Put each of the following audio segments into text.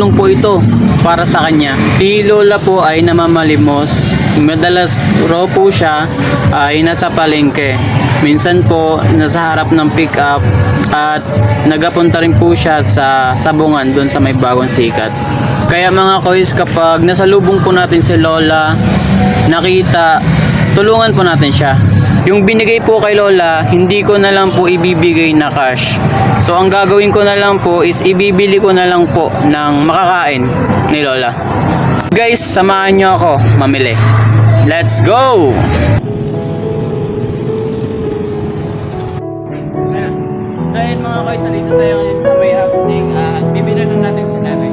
tulong po ito para sa kanya. Si Lola po ay namamalimos. Madalas raw po siya ay nasa palengke. Minsan po nasa harap ng pick-up at nagapunta rin po siya sa sabungan doon sa may bagong sikat. Kaya mga kois, kapag nasa lubong po natin si Lola, nakita, tulungan po natin siya. Yung binigay po kay Lola, hindi ko na lang po ibibigay na cash. So ang gagawin ko na lang po is ibibili ko na lang po ng makakain ni Lola. Guys, samahan nyo ako mamili. Let's go! So ayun mga kois, nandito tayo ngayon sa may housing at bibili lang natin sa nanay.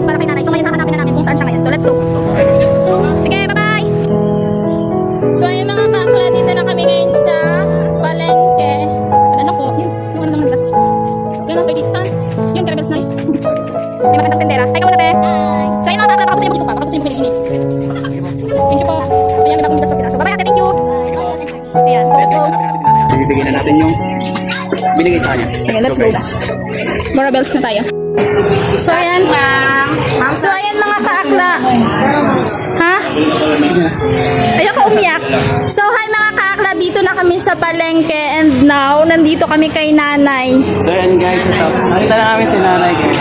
Ng items para kay nanay. So ngayon hahanapin na namin kung saan siya ngayon. So let's go. Sige, bye-bye! So ayun mga ka-akla, dito na kami ngayon sa palengke. Ano ko? Yun, yung ano naman gas. Ganun kay dito. Saan? Yun, karabas na yun. May magandang tendera. Teka muna, te. So ayun mga ka-akla, baka gusto niyo dito pa. Baka gusto niyo bumili sini. Thank you po. Ayan, may bagong bigas pa sila. So bye-bye ate, thank you. Ayan, so let's go. Bibigyan na natin yung binigay sa kanya. Sige, let's go. More bells na tayo. So, ayan. So, ayan mga kaakla. Ha? Ayoko umiyak. So, hi mga kaakla. Dito na kami sa palengke. And now, nandito kami kay nanay. So yan guys, ito. Nakita na namin si nanay guys.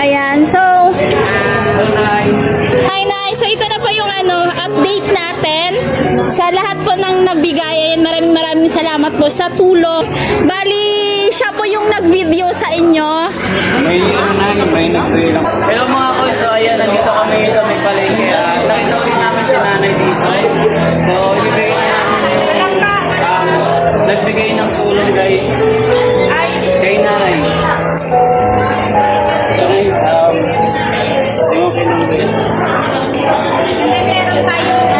Ayan. So, Nanay. hi nay. So, ito na po yung ano, update natin. Sa lahat po ng nagbigay. Ayan, maraming maraming salamat po sa tulong. Bali, siya po yung nag-video sa inyo. May ano na, may nag lang. Hello mga koy, so ayan, nandito kami sa may palengke.